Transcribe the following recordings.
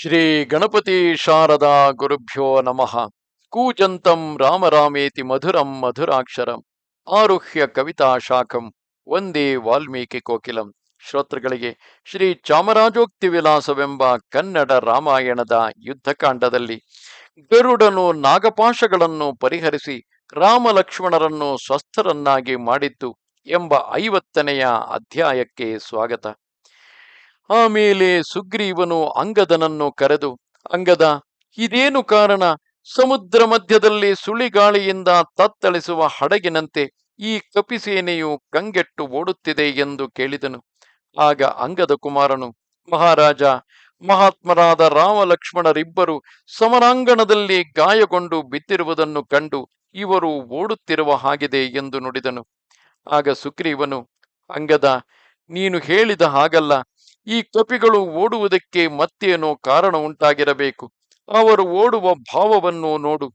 ಶ್ರೀ ಗಣಪತಿ ಶಾರದಾ ಗುರುಭ್ಯೋ ನಮಃ. ಕೂಜಂತಂ ರಾಮರಾಮೇತಿ ಮಧುರಂ ಮಧುರಾಕ್ಷರಂ. ಆರುಹ್ಯ ಕವಿತಾ ಶಾಖಂ. ಒಂದೇ ವಾಲ್ಮೀಕಿ ಕೋಕಿಲಂ. ಶ್ರೋತೃಗಳಿಗೆ ಶ್ರೀ ಚಾಮರಾಜೋಕ್ತಿ ವಿಲಾಸವೆಂಬ ಕನ್ನಡ ರಾಮಾಯಣದ ಯುದ್ಧಕಾಂಡದಲ್ಲಿ ಗರುಡನು ನಾಗಪಾಶಗಳನ್ನು ಪರಿಹರಿಸಿ ರಾಮಲಕ್ಷ್ಮಣರನ್ನು ಸ್ವಸ್ಥರನ್ನಾಗಿ ಮಾಡಿತ್ತು ಎಂಬ ಐವತ್ತನೆಯ ಅಧ್ಯಾಯಕ್ಕೆ ಸ್ವಾಗತ. ಆಮೇಲೆ ಸುಗ್ರೀವನು ಅಂಗದನನ್ನು ಕರೆದು, ಅಂಗದ, ಇದೇನು ಕಾರಣ? ಸಮುದ್ರ ಮಧ್ಯದಲ್ಲಿ ಸುಳಿಗಾಳಿಯಿಂದ ತತ್ತಳಿಸುವ ಹಡಗಿನಂತೆ ಈ ಕಪಿಸೇನೆಯು ಕಂಗೆಟ್ಟು ಓಡುತ್ತಿದೆ ಎಂದು ಕೇಳಿದನು. ಆಗ ಅಂಗದ ಕುಮಾರನು, ಮಹಾರಾಜ, ಮಹಾತ್ಮರಾದ ರಾಮ ಲಕ್ಷ್ಮಣರಿಬ್ಬರು ಸಮರಾಂಗಣದಲ್ಲಿ ಗಾಯಗೊಂಡು ಬಿದ್ದಿರುವುದನ್ನು ಕಂಡು ಇವರು ಓಡುತ್ತಿರುವ ಹಾಗಿದೆ ಎಂದು ನುಡಿದನು. ಆಗ ಸುಗ್ರೀವನು, ಅಂಗದ, ನೀನು ಹೇಳಿದ ಹಾಗಲ್ಲ. ಈ ಕಪಿಗಳು ಓಡುವುದಕ್ಕೆ ಮತ್ತೇನೋ ಕಾರಣ ಉಂಟಾಗಿರಬೇಕು. ಅವರು ಓಡುವ ಭಾವವನ್ನು ನೋಡು.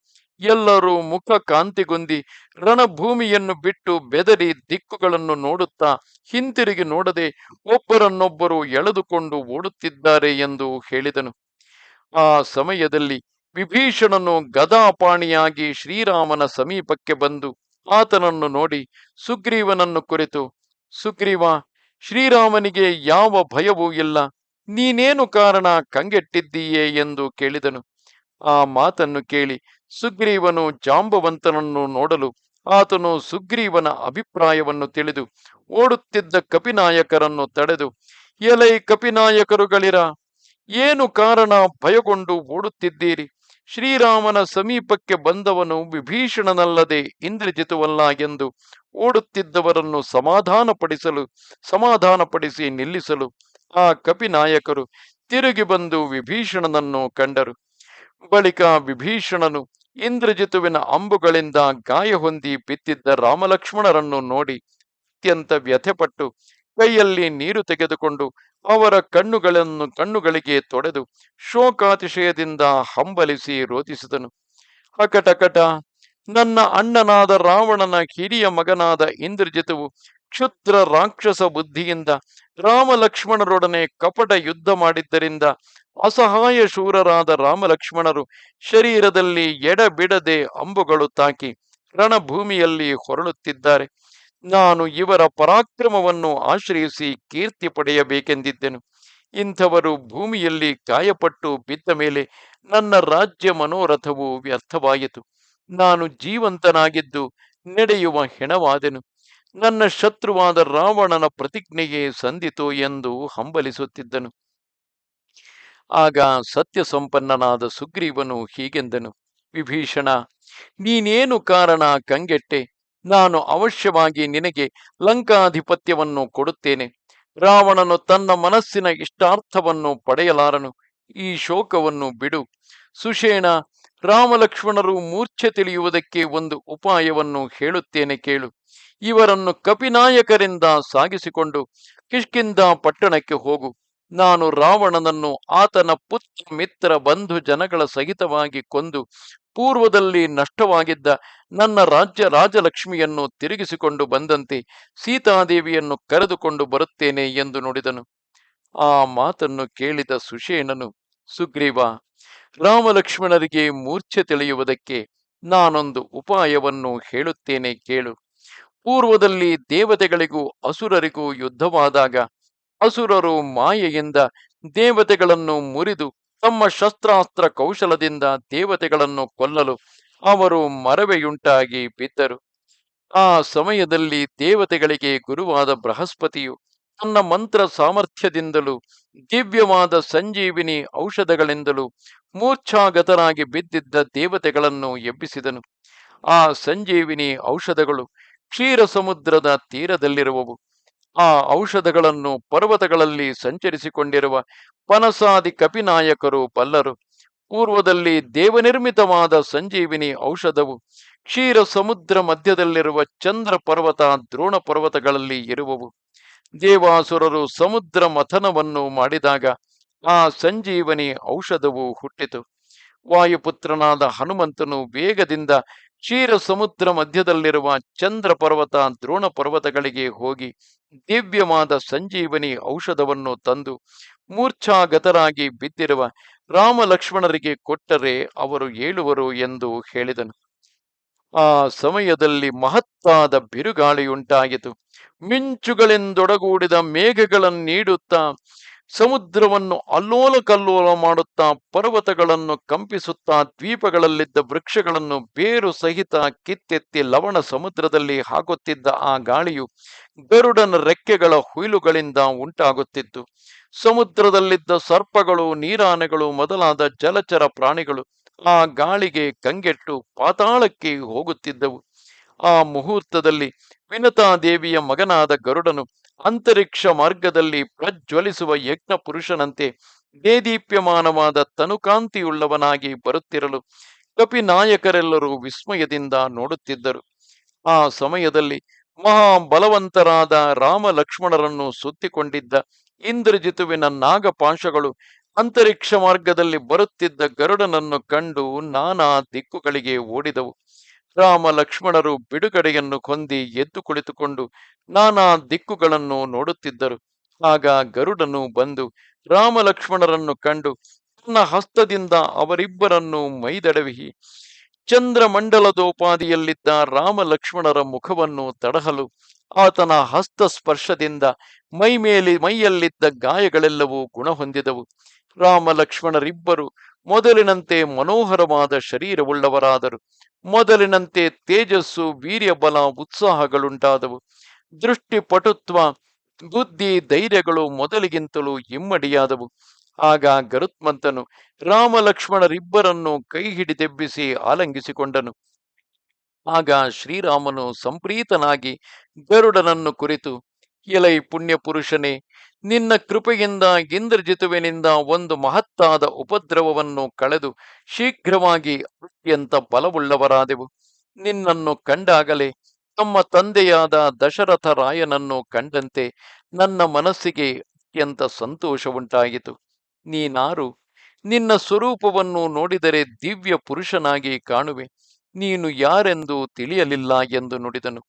ಎಲ್ಲರೂ ಮುಖ ಕಾಂತಿಗೊಂದಿ, ರಣಭೂಮಿಯನ್ನು ಬಿಟ್ಟು ಬೆದರಿ ದಿಕ್ಕುಗಳನ್ನು ನೋಡುತ್ತಾ ಹಿಂತಿರುಗಿ ನೋಡದೆ ಒಬ್ಬರನ್ನೊಬ್ಬರು ಎಳೆದುಕೊಂಡು ಓಡುತ್ತಿದ್ದಾರೆ ಎಂದು ಹೇಳಿದನು. ಆ ಸಮಯದಲ್ಲಿ ವಿಭೀಷಣನು ಗದಾಪಾಣಿಯಾಗಿ ಶ್ರೀರಾಮನ ಸಮೀಪಕ್ಕೆ ಬಂದು ಆತನನ್ನು ನೋಡಿ ಸುಗ್ರೀವನನ್ನು ಕುರಿತು, ಸುಗ್ರೀವ ಶ್ರೀರಾಮನಿಗೆ ಯಾವ ಭಯವೂ ಇಲ್ಲ. ನೀನೇನು ಕಾರಣ ಕಂಗೆಟ್ಟಿದ್ದೀಯೇ ಎಂದು ಕೇಳಿದನು. ಆ ಮಾತನ್ನು ಕೇಳಿ ಸುಗ್ರೀವನು ಜಾಂಬವಂತನನ್ನು ನೋಡಲು ಆತನು ಸುಗ್ರೀವನ ಅಭಿಪ್ರಾಯವನ್ನು ತಿಳಿದು ಓಡುತ್ತಿದ್ದ ಕಪಿನಾಯಕರನ್ನು ತಡೆದು, ಎಲೈ ಕಪಿನಾಯಕರುಗಳಿರ, ಏನು ಕಾರಣ ಭಯಗೊಂಡು ಓಡುತ್ತಿದ್ದೀರಿ? ಶ್ರೀರಾಮನ ಸಮೀಪಕ್ಕೆ ಬಂದವನು ವಿಭೀಷಣನಲ್ಲದೆ ಇಂದ್ರಜಿತುವಲ್ಲ ಎಂದು ಓಡುತ್ತಿದ್ದವರನ್ನು ಸಮಾಧಾನಪಡಿಸಲು, ಸಮಾಧಾನಪಡಿಸಿ ನಿಲ್ಲಿಸಲು ಆ ಕಪಿನಾಯಕರು ತಿರುಗಿ ಬಂದು ವಿಭೀಷಣನನ್ನು ಕಂಡರು. ಬಳಿಕ ವಿಭೀಷಣನು ಇಂದ್ರಜಿತುವಿನ ಅಂಬುಗಳಿಂದ ಗಾಯ ಹೊಂದಿ ಬಿದ್ದಿದ್ದ ರಾಮಲಕ್ಷ್ಮಣರನ್ನು ನೋಡಿ ಅತ್ಯಂತ ವ್ಯಥೆಪಟ್ಟು ಕೈಯಲ್ಲಿ ನೀರು ತೆಗೆದುಕೊಂಡು ಅವರ ಕಣ್ಣುಗಳನ್ನು ಕಣ್ಣುಗಳಿಗೆ ತೊಡೆದು ಶೋಕಾತಿಶಯದಿಂದ ಹಂಬಲಿಸಿ ರೋಧಿಸಿದನು ಅಕಟಕಟ ನನ್ನ ಅಣ್ಣನಾದ ರಾವಣನ ಹಿರಿಯ ಮಗನಾದ ಇಂದ್ರಜಿತವು ಕ್ಷುದ್ರ ರಾಕ್ಷಸ ಬುದ್ಧಿಯಿಂದ ರಾಮ ಲಕ್ಷ್ಮಣರೊಡನೆ ಕಪಟ ಯುದ್ಧ ಮಾಡಿದ್ದರಿಂದ ಅಸಹಾಯ ಶೂರರಾದ ರಾಮ ಲಕ್ಷ್ಮಣರು ಶರೀರದಲ್ಲಿ ಎಡಬಿಡದೆ ಅಂಬುಗಳು ತಾಕಿ ರಣಭೂಮಿಯಲ್ಲಿ ಹೊರಳುತ್ತಿದ್ದಾರೆ. ನಾನು ಇವರ ಪರಾಕ್ರಮವನ್ನು ಆಶ್ರಯಿಸಿ ಕೀರ್ತಿ ಪಡೆಯಬೇಕೆಂದಿದ್ದೆನು. ಇಂಥವರು ಭೂಮಿಯಲ್ಲಿ ಕಾಯಪಟ್ಟು ಬಿದ್ದ ಮೇಲೆ ನನ್ನ ರಾಜ್ಯ ಮನೋರಥವು ವ್ಯರ್ಥವಾಯಿತು. ನಾನು ಜೀವಂತನಾಗಿದ್ದು ನಡೆಯುವ ಹೆಣವಾದೆನು. ನನ್ನ ಶತ್ರುವಾದ ರಾವಣನ ಪ್ರತಿಜ್ಞೆಗೆ ಸಂದಿತು ಎಂದು ಹಂಬಲಿಸುತ್ತಿದ್ದನು. ಆಗ ಸತ್ಯ ಸಂಪನ್ನನಾದ ಸುಗ್ರೀವನು ಹೀಗೆಂದನು, ವಿಭೀಷಣ, ನೀನೇನು ಕಾರಣ ಕಂಗೆಟ್ಟೆ? ನಾನು ಅವಶ್ಯವಾಗಿ ನಿನಗೆ ಲಂಕಾಧಿಪತ್ಯವನ್ನು ಕೊಡುತ್ತೇನೆ. ರಾವಣನು ತನ್ನ ಮನಸ್ಸಿನ ಇಷ್ಟಾರ್ಥವನ್ನು ಪಡೆಯಲಾರನು. ಈ ಶೋಕವನ್ನು ಬಿಡು. ಸುಷೇಣ, ರಾಮಲಕ್ಷ್ಮಣರು ಮೂರ್ಛೆ ತಿಳಿಯುವುದಕ್ಕೆ ಒಂದು ಉಪಾಯವನ್ನು ಹೇಳುತ್ತೇನೆ ಕೇಳು. ಇವರನ್ನು ಕಪಿನಾಯಕರಿಂದ ಸಾಗಿಸಿಕೊಂಡು ಕಿಷ್ಕಿಂದ ಪಟ್ಟಣಕ್ಕೆ ಹೋಗು. ನಾನು ರಾವಣನನ್ನು ಆತನ ಪುತ್ರ ಮಿತ್ರ ಬಂಧು ಜನಗಳ ಸಹಿತವಾಗಿ ಕೊಂದು ಪೂರ್ವದಲ್ಲಿ ನಷ್ಟವಾಗಿದ್ದ ನನ್ನ ರಾಜ್ಯ ರಾಜಲಕ್ಷ್ಮಿಯನ್ನು ತಿರುಗಿಸಿಕೊಂಡು ಬಂದಂತೆ ಸೀತಾದೇವಿಯನ್ನು ಕರೆದುಕೊಂಡು ಬರುತ್ತೇನೆ ಎಂದು ನುಡಿದನು. ಆ ಮಾತನ್ನು ಕೇಳಿದ ಸುಷೇಣನು, ಸುಗ್ರೀವ, ರಾಮಲಕ್ಷ್ಮಣರಿಗೆ ಮೂರ್ಛೆ ತಿಳಿಯುವುದಕ್ಕೆ ನಾನೊಂದು ಉಪಾಯವನ್ನು ಹೇಳುತ್ತೇನೆ ಕೇಳು. ಪೂರ್ವದಲ್ಲಿ ದೇವತೆಗಳಿಗೂ ಅಸುರರಿಗೂ ಯುದ್ಧವಾದಾಗ ಅಸುರರು ಮಾಯೆಯಿಂದ ದೇವತೆಗಳನ್ನು ಮುರಿದು ತಮ್ಮ ಶಸ್ತ್ರಾಸ್ತ್ರ ಕೌಶಲದಿಂದ ದೇವತೆಗಳನ್ನು ಕೊಲ್ಲಲು ಅವರು ಮರವೆಯುಂಟಾಗಿ ಬಿದ್ದರು. ಆ ಸಮಯದಲ್ಲಿ ದೇವತೆಗಳಿಗೆ ಗುರುವಾದ ಬೃಹಸ್ಪತಿಯು ತನ್ನ ಮಂತ್ರ ಸಾಮರ್ಥ್ಯದಿಂದಲೂ ದಿವ್ಯವಾದ ಸಂಜೀವಿನಿ ಔಷಧಗಳಿಂದಲೂ ಮೂರ್ಛಾಗತರಾಗಿ ಬಿದ್ದಿದ್ದ ದೇವತೆಗಳನ್ನು ಎಬ್ಬಿಸಿದನು. ಆ ಸಂಜೀವಿನಿ ಔಷಧಗಳು ಕ್ಷೀರ ಸಮುದ್ರದ ತೀರದಲ್ಲಿರುವವು. ಆ ಔಷಧಗಳನ್ನು ಪರ್ವತಗಳಲ್ಲಿ ಸಂಚರಿಸಿಕೊಂಡಿರುವ ಪನಸಾದಿ ಕಪಿನಾಯಕರು ಪಲ್ಲರು. ಪೂರ್ವದಲ್ಲಿ ದೇವನಿರ್ಮಿತವಾದ ಸಂಜೀವಿನಿ ಔಷಧವು ಕ್ಷೀರ ಸಮುದ್ರ ಮಧ್ಯದಲ್ಲಿರುವ ಚಂದ್ರ ಪರ್ವತ, ದ್ರೋಣ ಪರ್ವತಗಳಲ್ಲಿ ಇರುವವು. ದೇವಾಸುರರು ಸಮುದ್ರ ಮಥನವನ್ನು ಮಾಡಿದಾಗ ಆ ಸಂಜೀವನಿ ಔಷಧವು ಹುಟ್ಟಿತು. ವಾಯುಪುತ್ರನಾದ ಹನುಮಂತನು ವೇಗದಿಂದ ಕ್ಷೀರ ಸಮುದ್ರ ಮಧ್ಯದಲ್ಲಿರುವ ಚಂದ್ರ ಪರ್ವತ ದ್ರೋಣ ಪರ್ವತಗಳಿಗೆ ಹೋಗಿ ದಿವ್ಯವಾದ ಸಂಜೀವನಿ ಔಷಧವನ್ನು ತಂದು ಮೂರ್ಛಾಗತರಾಗಿ ಬಿದ್ದಿರುವ ರಾಮ ಲಕ್ಷ್ಮಣರಿಗೆ ಕೊಟ್ಟರೆ ಅವರು ಏಳುವರು ಎಂದು ಹೇಳಿದನು. ಆ ಸಮಯದಲ್ಲಿ ಮಹತ್ತಾದ ಬಿರುಗಾಳಿಯುಂಟಾಯಿತು ಮಿಂಚುಗಳೆಂದೊಡಗೂಡಿದ ಮೇಘಗಳನ್ನೀಡುತ್ತಾ ಸಮುದ್ರವನ್ನು ಅಲ್ಲೋಲ ಕಲ್ಲೋಲ ಮಾಡುತ್ತಾ ಪರ್ವತಗಳನ್ನು ಕಂಪಿಸುತ್ತಾ ದ್ವೀಪಗಳಲ್ಲಿದ್ದ ವೃಕ್ಷಗಳನ್ನು ಬೇರು ಸಹಿತ ಕಿತ್ತೆತ್ತಿ ಲವಣ ಸಮುದ್ರದಲ್ಲಿ ಹಾಕುತ್ತಿದ್ದ ಆ ಗಾಳಿಯು ಗರುಡನ ರೆಕ್ಕೆಗಳ ಹುಯಿಲುಗಳಿಂದ ಉಂಟಾಗುತ್ತಿತ್ತು. ಸಮುದ್ರದಲ್ಲಿದ್ದ ಸರ್ಪಗಳು, ನೀರಾನೆಗಳು ಮೊದಲಾದ ಜಲಚರ ಪ್ರಾಣಿಗಳು ಆ ಗಾಳಿಗೆ ಕಂಗೆಟ್ಟು ಪಾತಾಳಕ್ಕೆ ಹೋಗುತ್ತಿದ್ದವು. ಆ ಮುಹೂರ್ತದಲ್ಲಿ ವಿನತಾದೇವಿಯ ಮಗನಾದ ಗರುಡನು ಅಂತರಿಕ್ಷ ಮಾರ್ಗದಲ್ಲಿ ಪ್ರಜ್ವಲಿಸುವ ಯಜ್ಞ ಪುರುಷನಂತೆ ದೇದೀಪ್ಯಮಾನವಾದ ತನುಕಾಂತಿಯುಳ್ಳವನಾಗಿ ಬರುತ್ತಿರಲು ಕಪಿನಾಯಕರೆಲ್ಲರೂ ವಿಸ್ಮಯದಿಂದ ನೋಡುತ್ತಿದ್ದರು. ಆ ಸಮಯದಲ್ಲಿ ಮಹಾಬಲವಂತರಾದ ರಾಮ ಲಕ್ಷ್ಮಣರನ್ನು ಸುತ್ತಿಕೊಂಡಿದ್ದ ಇಂದ್ರಜಿತುವಿನ ನಾಗಪಾಶಗಳು ಅಂತರಿಕ್ಷ ಮಾರ್ಗದಲ್ಲಿ ಬರುತ್ತಿದ್ದ ಗರುಡನನ್ನು ಕಂಡು ನಾನಾ ದಿಕ್ಕುಗಳಿಗೆ ಓಡಿದವು. ರಾಮ ಲಕ್ಷ್ಮಣರು ಬಿಡುಗಡೆಯನ್ನು ಹೊಂದಿ ಎದ್ದು ಕುಳಿತುಕೊಂಡು ನಾನಾ ದಿಕ್ಕುಗಳನ್ನು ನೋಡುತ್ತಿದ್ದರು. ಆಗ ಗರುಡನು ಬಂದು ರಾಮ ಲಕ್ಷ್ಮಣರನ್ನು ಕಂಡು, ತನ್ನ ಹಸ್ತದಿಂದ ಅವರಿಬ್ಬರನ್ನು ಮೈದಡವಿ ಚಂದ್ರಮಂಡಲದೋಪಾದಿಯಲ್ಲಿದ್ದ ರಾಮ ಲಕ್ಷ್ಮಣರ ಮುಖವನ್ನು ತಡಹಲು, ಆತನ ಹಸ್ತ ಸ್ಪರ್ಶದಿಂದ ಮೈ ಮೇಲೆ ಮೈಯಲ್ಲಿದ್ದ ಗಾಯಗಳೆಲ್ಲವೂ ಗುಣ ಹೊಂದಿದವು ರಾಮ ಲಕ್ಷ್ಮಣರಿಬ್ಬರು ಮೊದಲಿನಂತೆ ಮನೋಹರವಾದ ಶರೀರವುಳ್ಳವರಾದರು. ಮೊದಲಿನಂತೆ ತೇಜಸ್ಸು, ವೀರ್ಯಬಲ, ಉತ್ಸಾಹಗಳುಂಟಾದವು. ದೃಷ್ಟಿಪಟುತ್ವ, ಬುದ್ಧಿ, ಧೈರ್ಯಗಳು ಮೊದಲಿಗಿಂತಲೂ ಇಮ್ಮಡಿಯಾದವು. ಆಗ ಗರುತ್ಮಂತನು ರಾಮ ಲಕ್ಷ್ಮಣರಿಬ್ಬರನ್ನು ಕೈ ಹಿಡಿದೆಬ್ಬಿಸಿ ಆಲಂಗಿಸಿಕೊಂಡನು. ಆಗ ಶ್ರೀರಾಮನು ಸಂಪ್ರೀತನಾಗಿ ಗರುಡನನ್ನು ಕುರಿತು ಎಲೈ ಪುಣ್ಯಪುರುಷನೇ, ನಿನ್ನ ಕೃಪೆಯಿಂದ ಇಂದ್ರಜಿತುವಿನಿಂದ ಒಂದು ಮಹತ್ತಾದ ಉಪದ್ರವವನ್ನು ಕಳೆದು ಶೀಘ್ರವಾಗಿ ಅತ್ಯಂತ ಬಲವುಳ್ಳವರಾದೆವು. ನಿನ್ನನ್ನು ಕಂಡಾಗಲೇ ತಮ್ಮ ತಂದೆಯಾದ ದಶರಥ ರಾಯನನ್ನು ಕಂಡಂತೆ ನನ್ನ ಮನಸ್ಸಿಗೆ ಅತ್ಯಂತ ಸಂತೋಷವುಂಟಾಯಿತು. ನೀನಾರು ನಿನ್ನ ಸ್ವರೂಪವನ್ನು ನೋಡಿದರೆ ದಿವ್ಯ ಪುರುಷನಾಗಿ ಕಾಣುವೆ. ನೀನು ಯಾರೆಂದು ತಿಳಿಯಲಿಲ್ಲ ಎಂದು ನುಡಿದನು.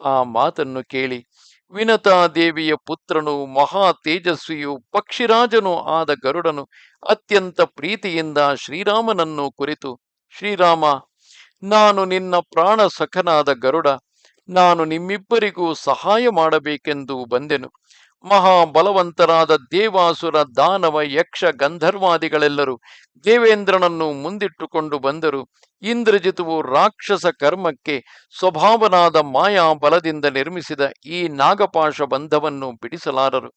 ಆ ಮಾತನ್ನು ಕೇಳಿ ವಿನತಾದೇವಿಯ ಪುತ್ರನು, ಮಹಾ ತೇಜಸ್ವಿಯು, ಪಕ್ಷಿರಾಜನು ಆದ ಗರುಡನು ಅತ್ಯಂತ ಪ್ರೀತಿಯಿಂದ ಶ್ರೀರಾಮನನ್ನು ಕುರಿತು, ಶ್ರೀರಾಮ, ನಾನು ನಿನ್ನ ಪ್ರಾಣ ಸಖನಾದ ಗರುಡ, ನಾನು ನಿಮ್ಮಿಬ್ಬರಿಗೂ ಸಹಾಯ ಮಾಡಬೇಕೆಂದು ಬಂದೆನು. ಮಹಾಬಲವಂತರಾದ ದೇವಾಸುರ ದಾನವ, ಯಕ್ಷ, ಗಂಧರ್ವಾದಿಗಳೆಲ್ಲರೂ ದೇವೇಂದ್ರನನ್ನು ಮುಂದಿಟ್ಟುಕೊಂಡು ಬಂದರು. ಇಂದ್ರಜಿತುವು ರಾಕ್ಷಸ ಕರ್ಮಕ್ಕೆ ಸ್ವಭಾವನಾದ ಮಾಯಾ ಬಲದಿಂದ ನಿರ್ಮಿಸಿದ ಈ ನಾಗಪಾಶ ಬಂಧವನ್ನು ಬಿಡಿಸಲಾರರು.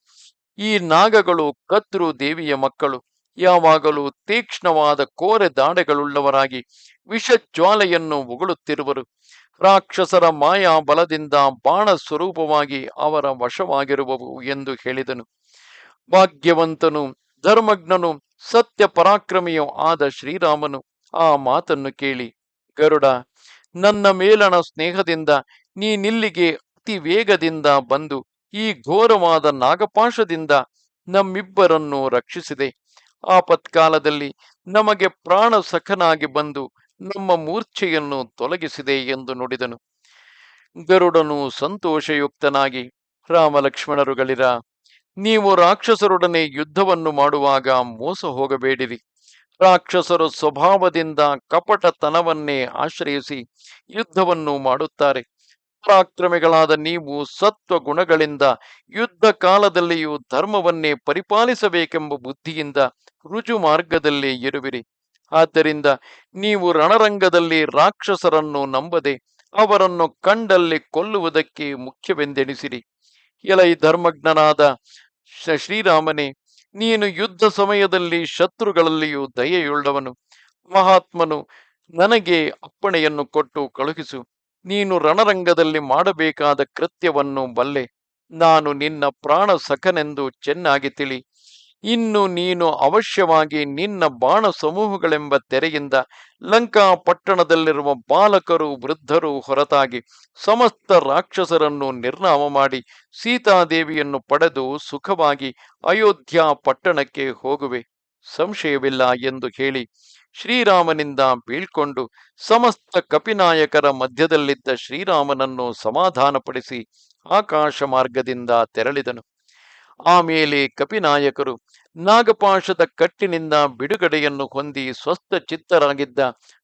ಈ ನಾಗಗಳು ಕತ್ರು ದೇವಿಯ ಮಕ್ಕಳು. ಯಾವಾಗಲೂ ತೀಕ್ಷ್ಣವಾದ ಕೋರೆ ದಾಡೆಗಳುಳ್ಳವರಾಗಿ ವಿಷಜ್ವಾಲೆಯನ್ನು ಉಗುಳುತ್ತಿರುವರು. ರಾಕ್ಷಸರ ಮಾಯಾ ಬಲದಿಂದ ಬಾಣ ಸ್ವರೂಪವಾಗಿ ಅವರ ವಶವಾಗಿರುವವು ಎಂದು ಹೇಳಿದನು. ಭಾಗ್ಯವಂತನು, ಧರ್ಮಜ್ಞನು ಸತ್ಯ ಪರಾಕ್ರಮಿಯೂ ಆದ ಶ್ರೀರಾಮನು ಆ ಮಾತನ್ನು ಕೇಳಿ, ಗರುಡ, ನನ್ನ ಮೇಲಣ ಸ್ನೇಹದಿಂದ ನೀನಿಲ್ಲಿಗೆ ಅತಿ ವೇಗದಿಂದ ಬಂದು ಈ ಘೋರವಾದ ನಾಗಪಾಶದಿಂದ ನಮ್ಮಿಬ್ಬರನ್ನು ರಕ್ಷಿಸಿದೆ. ಆಪತ್ಕಾಲದಲ್ಲಿ ನಮಗೆ ಪ್ರಾಣ ಸಖನಾಗಿ ಬಂದು ನಮ್ಮ ಮೂರ್ಛೆಯನ್ನು ತೊಲಗಿಸಿದೆ ಎಂದು ನುಡಿದನು. ಗರುಡನು ಸಂತೋಷಯುಕ್ತನಾಗಿ, ರಾಮಲಕ್ಷ್ಮಣರುಗಳಿರ, ನೀವು ರಾಕ್ಷಸರೊಡನೆ ಯುದ್ಧವನ್ನು ಮಾಡುವಾಗ ಮೋಸ ಹೋಗಬೇಡಿರಿ. ರಾಕ್ಷಸರು ಸ್ವಭಾವದಿಂದ ಕಪಟತನವನ್ನೇ ಆಶ್ರಯಿಸಿ ಯುದ್ಧವನ್ನು ಮಾಡುತ್ತಾರೆ. ಪರಾಕ್ರಮಿಗಳಾದ ನೀವು ಸತ್ವ ಗುಣಗಳಿಂದ ಯುದ್ಧ ಕಾಲದಲ್ಲಿಯೂ ಧರ್ಮವನ್ನೇ ಪರಿಪಾಲಿಸಬೇಕೆಂಬ ಬುದ್ಧಿಯಿಂದ ರುಜು ಮಾರ್ಗದಲ್ಲಿ ಇರುವಿರಿ ಆದ್ದರಿಂದ ನೀವು ರಣರಂಗದಲ್ಲಿ ರಾಕ್ಷಸರನ್ನು ನಂಬದೆ ಅವರನ್ನು ಕಂಡಲ್ಲಿ ಕೊಲ್ಲುವುದಕ್ಕೆ ಮುಖ್ಯವೆಂದೆಣಿಸಿರಿ. ಎಲೈ ಧರ್ಮಜ್ಞನಾದ ಶ್ರೀರಾಮನೇ, ನೀನು ಯುದ್ಧ ಸಮಯದಲ್ಲಿ ಶತ್ರುಗಳಲ್ಲಿಯೂ ದಯೆಯುಳ್ಳವನು. ಮಹಾತ್ಮನು ನನಗೆ ಅಪ್ಪಣೆಯನ್ನು ಕೊಟ್ಟು ಕಳುಹಿಸು. ನೀನು ರಣರಂಗದಲ್ಲಿ ಮಾಡಬೇಕಾದ ಕೃತ್ಯವನ್ನು ಬಲ್ಲೆ. ನಾನು ನಿನ್ನ ಪ್ರಾಣ ಸಖನೆಂದು ಚೆನ್ನಾಗಿ ತಿಳಿ. ಇನ್ನು ನೀನು ಅವಶ್ಯವಾಗಿ ನಿನ್ನ ಬಾಣ ಸಮೂಹಗಳೆಂಬ ತೆರೆಯಿಂದ ಲಂಕಾ ಪಟ್ಟಣದಲ್ಲಿರುವ ಬಾಲಕರು, ವೃದ್ಧರು ಹೊರತಾಗಿ ಸಮಸ್ತ ರಾಕ್ಷಸರನ್ನು ನಿರ್ನಾಮ ಮಾಡಿ ಸೀತಾದೇವಿಯನ್ನು ಪಡೆದು ಸುಖವಾಗಿ ಅಯೋಧ್ಯ ಪಟ್ಟಣಕ್ಕೆ ಹೋಗುವೆ. ಸಂಶಯವಿಲ್ಲ ಎಂದು ಹೇಳಿ ಶ್ರೀರಾಮನಿಂದ ಬೀಳ್ಕೊಂಡು ಸಮಸ್ತ ಕಪಿನಾಯಕರ ಮಧ್ಯದಲ್ಲಿದ್ದ ಶ್ರೀರಾಮನನ್ನು ಸಮಾಧಾನಪಡಿಸಿ ಆಕಾಶ ಮಾರ್ಗದಿಂದ ತೆರಳಿದನು. ಆಮೇಲೆ ಕಪಿನಾಯಕರು ನಾಗಪಾಶದ ಕಟ್ಟಿನಿಂದ ಬಿಡುಗಡೆಯನ್ನು ಹೊಂದಿ ಸ್ವಸ್ಥ ಚಿತ್ತರಾಗಿದ್ದ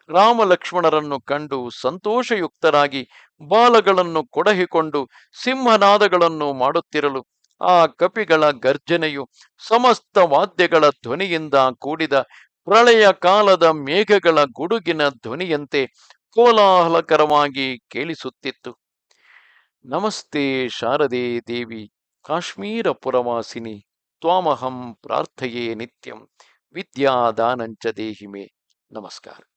ರಾಮಲಕ್ಷ್ಮಣರನ್ನು ಕಂಡು ಸಂತೋಷಯುಕ್ತರಾಗಿ ಬಾಲಗಳನ್ನು ಕೊಡಹಿಕೊಂಡು ಸಿಂಹನಾದಗಳನ್ನು ಮಾಡುತ್ತಿರಲು ಆ ಕಪಿಗಳ ಗರ್ಜನೆಯು ಸಮಸ್ತ ವಾದ್ಯಗಳ ಧ್ವನಿಯಿಂದ ಕೂಡಿದ ಪ್ರಳಯ ಕಾಲದ ಮೇಘಗಳ ಗುಡುಗಿನ ಧ್ವನಿಯಂತೆ ಕೋಲಾಹಲಕರವಾಗಿ ಕೇಳಿಸುತ್ತಿತ್ತು. ನಮಸ್ತೆ ಶಾರದೆ ದೇವಿ ಕಾಶ್ಮೀರ ಪುರವಾಸಿನಿ ತ್ವಾಮಹಂ ಪ್ರಾರ್ಥಯೇ ನಿತ್ಯಂ, ವಿದ್ಯಾದಾನಂಚ ದೇಹಿಮೆ. ನಮಸ್ಕಾರ.